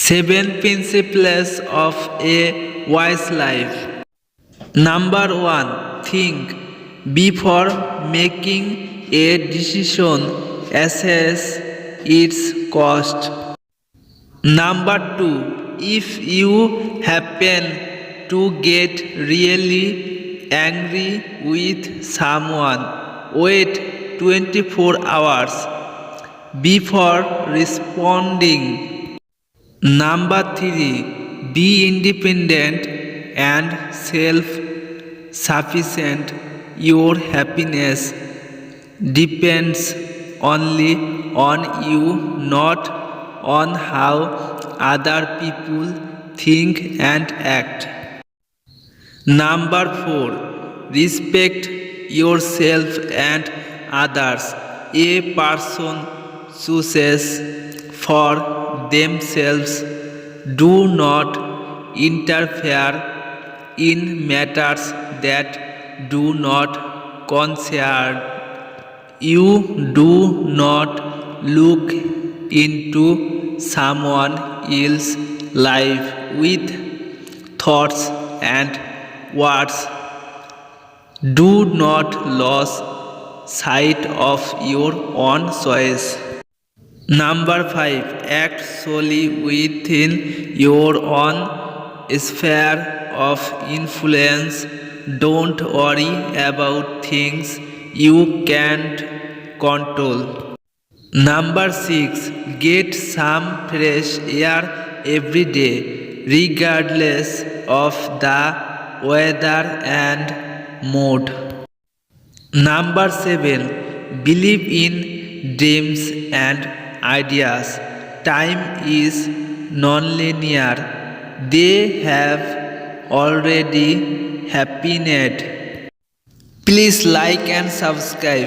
7 principles of a wise life. Number 1. Think before making a decision. Assess its cost. Number 2. If you happen to get really angry with someone, wait 24 hours before responding. Number 3. Be independent and self-sufficient. Your happiness depends only on you, not on how other people think and act. Number 4. Respect yourself and others. A person chooses for themselves do not interfere in matters that do not concern you do not look into someone else's life with thoughts and words do not lose sight of your own choice Number 5, act solely within your own sphere of influence. Don't worry about things you can't control. Number 6, get some fresh air every day, regardless of the weather and mood. Number 7, believe in dreams and ideas. Time is non-linear. They have already happened. Please like and subscribe.